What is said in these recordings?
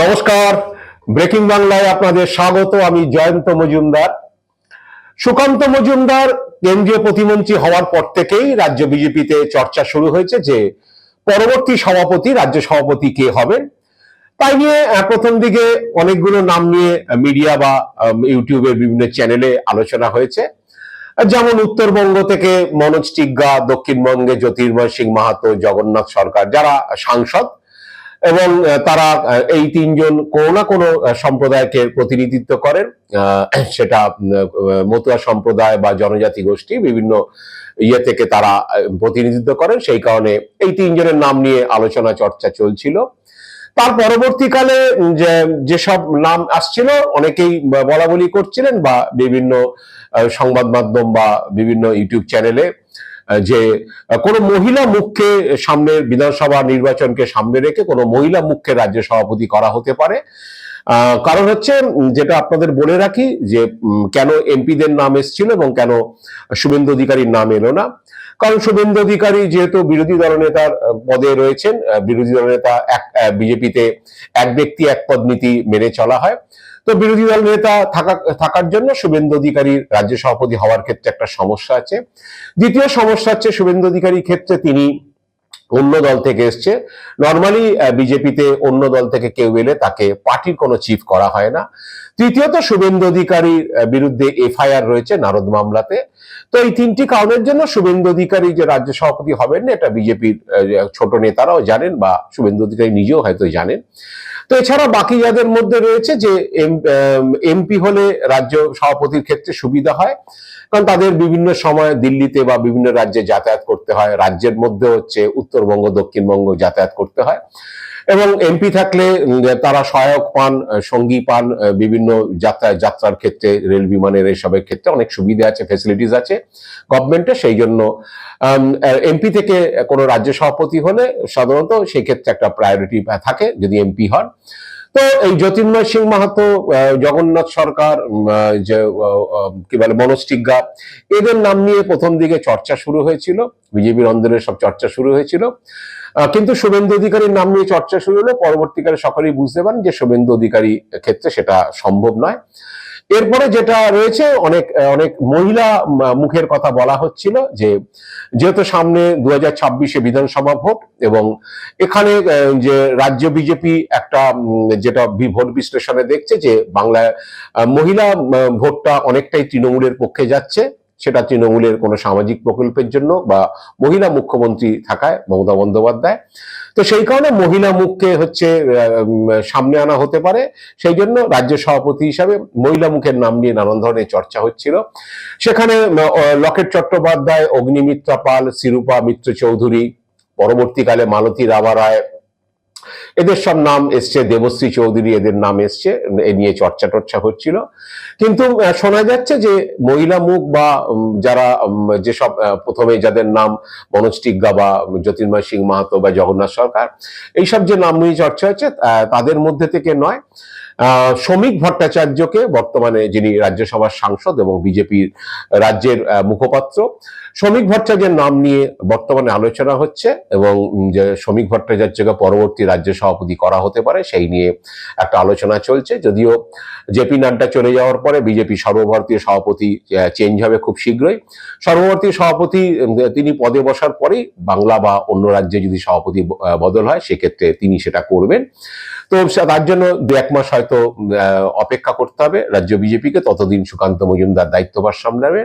নমস্কার। ব্রেকিং বাংলায় আপনাদের স্বাগত, আমি জয়ন্ত মজুমদার। সুকান্ত মজুমদার কেন্দ্রীয় প্রতিমন্ত্রী হওয়ার পর থেকেই রাজ্য বিজেপিতে চর্চা শুরু হয়েছে যে পরবর্তী সভাপতি, রাজ্য সভাপতি কে হবেন। তাই নিয়ে প্রথম দিকে অনেকগুলো নাম নিয়ে মিডিয়া বা ইউটিউবের বিভিন্ন চ্যানেলে আলোচনা হয়েছে। যেমন উত্তরবঙ্গ থেকে মনোজ টিগ্গা, দক্ষিণবঙ্গে জ্যোতির্ময় সিং মাহাতো, জগন্নাথ সরকার, যারা সাংসদ এবং তারা এই তিনজন কোনো না কোনো সম্প্রদায়কে প্রতিনিধিত্ব করেন। সেটা মতুয়া সম্প্রদায় বা জনজাতি গোষ্ঠী বিভিন্ন ইয়ে থেকে তারা প্রতিনিধিত্ব করেন। সেই কারণে এই তিনজনের নাম নিয়ে আলোচনা চর্চা চলছিল। তার পরবর্তীকালে যে, যেসব নাম আসছিল, অনেকেই বলা বলি করছিলেন বা বিভিন্ন সংবাদ মাধ্যম বা বিভিন্ন ইউটিউব চ্যানেলে যে কোনো মহিলা মুখকে সামনে বিধানসভা নির্বাচনকে সামনে রেখে কোনো মহিলা মুখকে রাজ্য সভাপতি করা হতে পারে। কারণ হচ্ছে যেটা আপনাদের বলে রাখি যে কেন এমপিদের নাম এসেছিল এবং কেন শুভেন্দু অধিকারীর নাম এলো না। কারণ শুভেন্দু অধিকারী যেহেতু বিরোধী দলনেতার পদে রয়েছেন বিরোধী দলনেতা এক বিজেপিতে এক ব্যক্তি, এক পদ নীতি মেনে চলা হয়। তো বিরোধী দল নেতা থাকা, থাকার জন্য শুভেন্দু অধিকারীর রাজ্য সভাপতি হওয়ার ক্ষেত্রে একটা সমস্যা আছে। দ্বিতীয় সমস্যা হচ্ছে শুভেন্দু অধিকারীর ক্ষেত্রে তিনি অন্য দল থেকে এসছে। নর্মালি বিজেপিতে অন্য দল থেকে কেউ এলে তাকে পার্টির কোনো চিফ করা হয় না। তৃতীয়ত শুভেন্দু অধিকারীর বিরুদ্ধে এফআইআর রয়েছে নারদ মামলাতে। তো এই তিনটি কারণের জন্য শুভেন্দু অধিকারী যে রাজ্য সভাপতি হবেন না এটা বিজেপির ছোট নেতারাও জানেন বা শুভেন্দু অধিকারী নিজেও হয়তো জানেন। তো এছাড়া বাকি যাদের মধ্যে রয়েছে যে এমপি হলে রাজ্য সভাপতির ক্ষেত্রে সুবিধা হয়, কারণ তাদের বিভিন্ন সময় দিল্লিতে বা বিভিন্ন রাজ্যে যাতায়াত করতে হয়, রাজ্যের মধ্যে হচ্ছে উত্তরবঙ্গ, দক্ষিণবঙ্গ যাতায়াত করতে হয়। এবং এমপি থাকলে তারা সহায়ক পান সঙ্গী পান বিভিন্ন যাত্রা, যাত্রার ক্ষেত্রে, রেল বিমানের এসবের ক্ষেত্রে অনেক সুবিধা আছে ফেসিলিটিস আছে গভর্নমেন্টের সেই জন্য। এমপি থেকে কোনো রাজ্য সভাপতি হলে সাধারণত সেই ক্ষেত্রে একটা প্রায়োরিটি থাকে যদি এমপি হন। তো এই জ্যোতির্ময় সিং মাহাতো জগন্নাথ সরকার যে কি বলে মনোজ টিগ্গা এদের নাম নিয়ে প্রথম দিকে চর্চা শুরু হয়েছিল। বিজেপির অন্দরে সব চর্চা শুরু হয়েছিল। কিন্তু শুভেন্দু অধিকারীর নাম নিয়ে চর্চা শুরু হলে, পরবর্তীকালে সকলেই বুঝতে পারেন যে শুভেন্দু অধিকারী ক্ষেত্রে সেটা সম্ভব নয়। এরপরে যেটা রয়েছে, অনেক অনেক মহিলা মুখের কথা বলা হচ্ছিল যে, যেহেতু সামনে দু হাজার ছাব্বিশে বিধানসভা ভোট এবং এখানে যে রাজ্য বিজেপি একটা যেটা ভোট বিশ্লেষণে দেখছে যে বাংলায় মহিলা ভোটটা অনেকটাই তৃণমূলের পক্ষে যাচ্ছে। সেটা তৃণমূলের কোনো সামাজিক প্রকল্পের জন্য বা মহিলা মুখ্যমন্ত্রী থাকায় মমতা বন্দ্যোপাধ্যায়। তো সেই কারণে মহিলা মুখকে হচ্ছে সামনে আনা হতে পারে। সেই জন্য রাজ্য সভাপতি হিসাবে মহিলা মুখের নাম নিয়ে নানান ধরনের চর্চা হচ্ছিল। সেখানে লকেট চট্টোপাধ্যায়, অগ্নিমিত্রা পাল, শিরূপা মিত্র চৌধুরী, পরবর্তীকালে মালতী রাভা রায় এদের সব নাম এসছে, দেবশ্রী চৌধুরী এদের নাম এসছে, এ নিয়ে চর্চা টর্চা হচ্ছিল। কিন্তু শোনা যাচ্ছে যে মহিলা মুখ বা যারা যেসব প্রথমে যাদের নাম মনোজ টিগ্গা বা জ্যোতির্ময় সিং মাহাতো বা জগন্নাথ সরকার, এইসব যে নাম নিয়ে চর্চা হচ্ছে তাদের মধ্যে থেকে নয়। শ্রমিক ভট্টাচার্যকে বর্তমানে যিনি রাজ্যসভার সাংসদ এবং বিজেপির রাজ্যের মুখপাত্র। শ্রমিক ভট্টাচার্যের নাম নিয়ে বর্তমানে আলোচনা হচ্ছে এবং যে শ্রমিক ভট্টাচার্যকে পরবর্তী রাজ্য সভাপতি করা হতে পারে সেই নিয়ে একটা আলোচনা চলছে। যদিও জেপি নাড্ডা চলে যাওয়ার পরে বিজেপি সর্বভারতীয় সভাপতি চেঞ্জ হবে খুব শীঘ্রই। সর্বভারতীয় সভাপতি তিনি পদে বসার পরেই বাংলা বা অন্য রাজ্যে যদি সভাপতি বদল হয়, সেক্ষেত্রে তিনি সেটা করবেন। তো তার জন্য দু এক মাস হয়তো অপেক্ষা করতে হবে। রাজ্য বিজেপিকে ততদিন সুকান্ত মজুমদার দায়িত্বভার সামলাবে।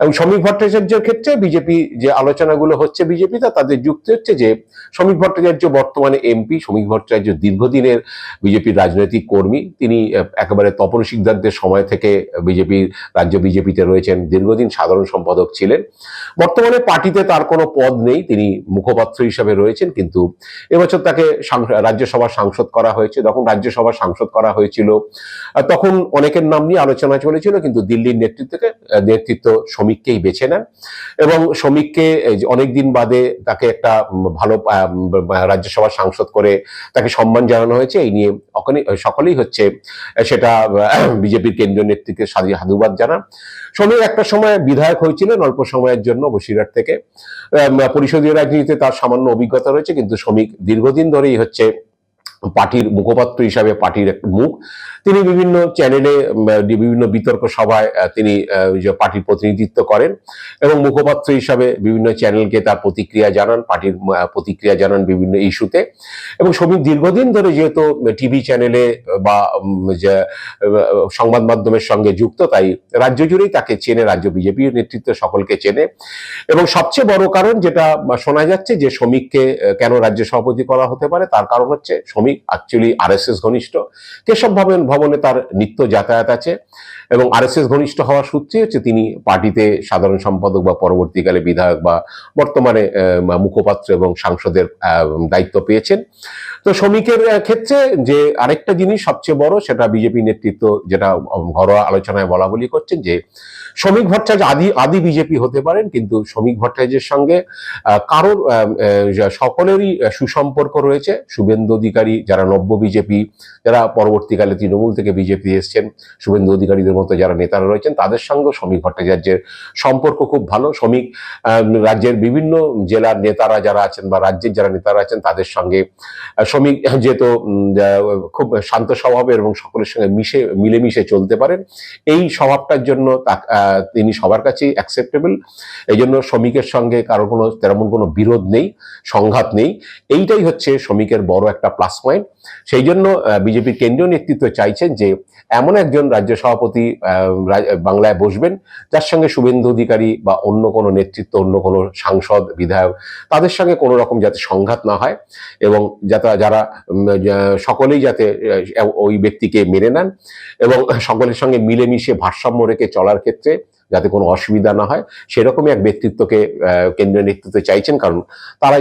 এবং শ্রমিক ভট্টাচার্যের ক্ষেত্রে বিজেপি যে আলোচনাগুলো হচ্ছে বিজেপিতে তাদের যুক্তি হচ্ছে যে শ্রমিক ভট্টাচার্য বর্তমানে এমপি, শ্রমিক ভট্টাচার্য দীর্ঘদিনের বিজেপির রাজনৈতিক কর্মী। তিনি একেবারে তপন সিকদারদের সময় থেকে বিজেপির রাজ্য বিজেপিতে রয়েছেন। দীর্ঘদিন সাধারণ সম্পাদক ছিলেন। বর্তমানে পার্টিতে তার কোনো পদ নেই। তিনি মুখপাত্র হিসাবে রয়েছেন, কিন্তু এবছর তাকে রাজ্যসভার সাংসদ করা হয়েছে তখন রাজ্যসভার সাংসদ করা হয়েছিল তখন অনেকের নাম নিয়ে আলোচনা চলেছিল, কিন্তু দিল্লির নেতৃত্বকে নেতৃত্ব শ্রমিককেই বেছে নেন এবং শ্রমিককে অনেকদিন বাদে তাকে একটা ভালো রাজ্যসভার সাংসদ করে তাকে সম্মান জানানো হয়েছে। এই নিয়ে সকলেই হচ্ছে সেটা বিজেপির কেন্দ্রীয় নেতৃত্বের সাদি সাধুবাদ জানান। শ্রমিক একটা সময় বিধায়ক হয়েছিলেন অল্প সময়ের জন্য বসিরহাট থেকে। পরিষদীয় রাজনীতিতে তার সামান্য অভিজ্ঞতা রয়েছে, কিন্তু শ্রমিক দীর্ঘদিন ধরেই হচ্ছে পার্টির মুখপাত্র হিসাবে পার্টির একটা মুখ। তিনি বিভিন্ন চ্যানেলে বিভিন্ন বিতর্ক সভায় তিনি পার্টির প্রতিনিধিত্ব করেন এবং মুখপাত্র হিসাবে বিভিন্ন চ্যানেলকে তার প্রতিক্রিয়া জানান, পার্টির প্রতিক্রিয়া জানান বিভিন্ন ইস্যুতে। এবং শ্রমিক দীর্ঘদিন ধরে যেহেতু টিভি চ্যানেলে বা সংবাদ মাধ্যমের সঙ্গে যুক্ত, তাই রাজ্য জুড়েই তাকে চেনে, রাজ্য বিজেপির নেতৃত্ব সকলকে চেনে। এবং সবচেয়ে বড় কারণ যেটা শোনা যাচ্ছে যে শ্রমিককে কেন রাজ্য সভাপতি করা হতে পারে, তার কারণ হচ্ছে শ্রমিক অ্যাকচুয়ালি আরএসএস ঘনিষ্ঠ। কেশব ভবন ভবনে তার নিত্য যাতায়াত আছে এবং আরএসএস ঘনিষ্ঠ হওয়ার সূত্রে হচ্ছে তিনি পার্টিতে সাধারণ সম্পাদক বা পরবর্তীকালে বিধায়ক বা বর্তমানে মুখপাত্র এবং সাংসদের দায়িত্ব পেয়েছেন। তো শ্রমিকের ক্ষেত্রে যে আরেকটা জিনিস সবচেয়ে বড় সেটা বিজেপি নেতৃত্ব যেটা ঘরোয়া আলোচনায় বলা বলি করছেন যে শ্রমিক ভট্টাচার্য আদি আদি বিজেপি হতে পারেন, কিন্তু শ্রমিক ভট্টাচার্যের সঙ্গে কারোর সকলেরই সুসম্পর্ক রয়েছে। শুভেন্দু অধিকারী যারা নব্য বিজেপি, যারা পরবর্তীকালে তৃণমূল থেকে বিজেপি এসছেন, শুভেন্দু অধিকারীদের মতো যারা নেতারা রয়েছেন, তাদের সঙ্গে শ্রমিক ভট্টাচার্যের সম্পর্ক খুব ভালো। শ্রমিক রাজ্যের বিভিন্ন জেলার নেতারা যারা আছেন বা রাজ্যের যারা নেতারা আছেন, তাদের সঙ্গে শ্রমিক যেহেতু খুব শান্ত স্বভাবের এবং সকলের সঙ্গে মিশে, মিলেমিশে চলতে পারেন, এই স্বভাবটার জন্য তিনি সবার কাছেই অ্যাকসেপ্টেবল এই জন্য শ্রমিকের সঙ্গে কারও কোনো, তেমন কোনো বিরোধ নেই, সংঘাত নেই। এইটাই হচ্ছে শ্রমিকের বড় একটা প্লাস পয়েন্ট সেই জন্য বিজেপির কেন্দ্রীয় নেতৃত্ব চাইছেন যে, এমন একজন রাজ্য সভাপতি বাংলায় বসবেন, যার সঙ্গে শুভেন্দু অধিকারী বা অন্য কোনো নেতৃত্ব, অন্য কোনো সাংসদ, বিধায়ক, তাদের সঙ্গে কোনো রকম যাতে সংঘাত না হয় এবং যাতে যারা সকলেই যাতে ওই ব্যক্তিকে মেনে নেন এবং সকলের সঙ্গে মিলেমিশে ভারসাম্য রেখে চলার ক্ষেত্রে যাতে কোনো অসুবিধা না হয়, সেরকমই এক ব্যক্তিত্বকে কেন্দ্রীয় নেতৃত্ব চাইছেন। কারণ তারা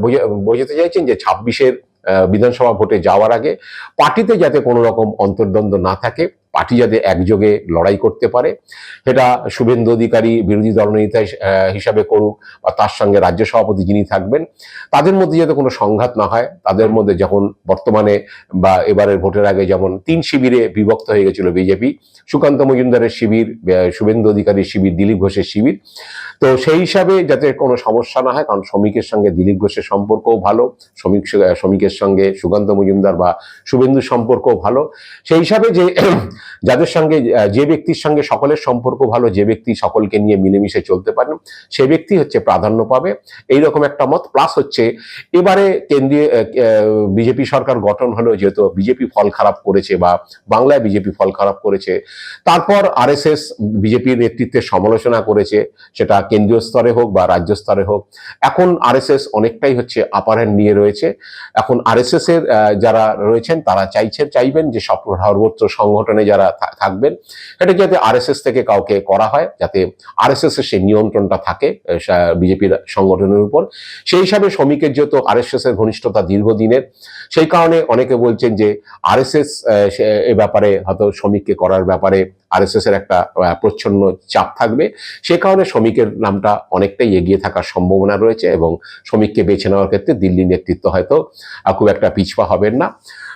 বোঝা- বোঝাতে চাইছেন যে ছাব্বিশের বিধানসভা ভোটে যাওয়ার আগে পার্টিতে যাতে কোনো রকম অন্তর্দ্বন্দ্ব না থাকে পার্টি যাতে একযোগে লড়াই করতে পারে, সেটা শুভেন্দু অধিকারী বিরোধী দলনেতা হিসাবে করুক বা তার সঙ্গে রাজ্য সভাপতি যিনি থাকবেন, তাদের মধ্যে যাতে কোনো সংঘাত না হয়, তাদের মধ্যে যখন বর্তমানে বা এবারের ভোটের আগে যেমন তিন শিবিরে বিভক্ত হয়ে গেছিল বিজেপি, সুকান্ত মজুমদারের শিবির শুভেন্দু অধিকারীর শিবির, দিলীপ ঘোষের শিবির, তো সেই হিসাবে যাতে কোনো সমস্যা না হয়, কারণ শ্রমিকের সঙ্গে দিলীপ ঘোষের সম্পর্কও ভালো, শ্রমিক শ্রমিকের সঙ্গে সুকান্ত মজুমদার বা শুভেন্দুর সম্পর্কও ভালো, সেই হিসাবে যে যাদের সঙ্গে যে ব্যক্তির সঙ্গে সকলের সম্পর্ক ভালো, যে ব্যক্তি সকলকে নিয়ে মিলেমিশে চলতে পারেন, সে ব্যক্তি হচ্ছে প্রাধান্য পাবে। এইরকম একটা মত। প্লাস হচ্ছে, এবারে কেন্দ্রীয় বিজেপি সরকার গঠন হলো, যেহেতু বিজেপি ফল খারাপ করেছে বা বাংলায় বিজেপি ফল খারাপ করেছে, তারপর আরএসএস বিজেপির নেতৃত্বে সমালোচনা করেছে, সেটা কেন্দ্রীয় স্তরে হোক বা রাজ্য স্তরে হোক। এখন আরএসএস অনেকটাই হচ্ছে আপার হ্যান্ড নিয়ে রয়েছে। এখন আরএসএস এর যারা রয়েছেন, তারা চাইছেন চাইবেন যে সর্বোচ্চ সংগঠনে যারা থাকবেন এটা যাতে আরএসএস থেকে কাউকে করা হয়, যাতে আরএসএস এর সেই নিয়ন্ত্রণটা থাকে বিজেপির সংগঠনের উপর। সেই হিসাবে শ্রমিকের যেহেতু আরএসএস এর ঘনিষ্ঠতা দীর্ঘদিনের, সেই কারণে অনেকে বলছেন যে আরএসএস এ ব্যাপারে হয়তো শ্রমিককে করার ব্যাপারে আরএসএস এর একটা প্রচ্ছন্ন চাপ থাকবে। সে কারণে শ্রমিকের নামটা অনেকটাই এগিয়ে থাকার সম্ভাবনা রয়েছে এবং শ্রমিককে বেছে নেওয়ার ক্ষেত্রে দিল্লি নেতৃত্ব হয়তো খুব একটা পিছপা হবেন না।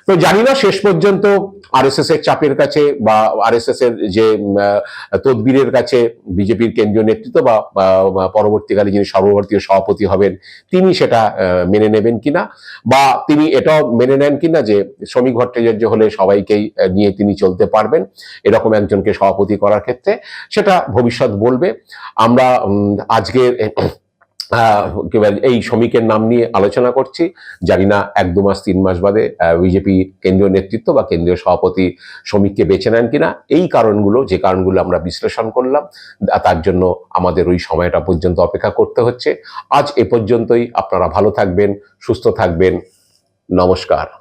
তো জানি না শেষ পর্যন্ত আরএসএস এর চাপের কাছে বা আরএসএস এর যে তদবিরের কাছে বিজেপির কেন্দ্রীয় নেতৃত্ব বা পরবর্তীকালে যিনি সর্বভারতীয় সভাপতি হবেন তিনি সেটা মেনে নেবেন কিনা বা তিনি এটাও মেনে নেন কিনা যে শ্রমিক ভট্টাচার্য হলে সবাইকেই নিয়ে তিনি চলতে পারবেন এরকম একজনকে সভাপতি করার ক্ষেত্রে সেটা ভবিষ্যৎ বলবে। আমরা উম, বলে, এই শ্রমিকের নাম নিয়ে আলোচনা করছি। জানি না এক দু মাস তিন মাস বাদে বিজেপি কেন্দ্রীয় নেতৃত্ব বা কেন্দ্রীয় সভাপতি শ্রমিককে বেছে নেন কিনা এই কারণগুলো যে কারণগুলো আমরা বিশ্লেষণ করলাম তার জন্য আমাদের ওই সময়টা পর্যন্ত অপেক্ষা করতে হচ্ছে। আজ এ পর্যন্তই আপনারা ভালো থাকবেন সুস্থ থাকবেন। নমস্কার।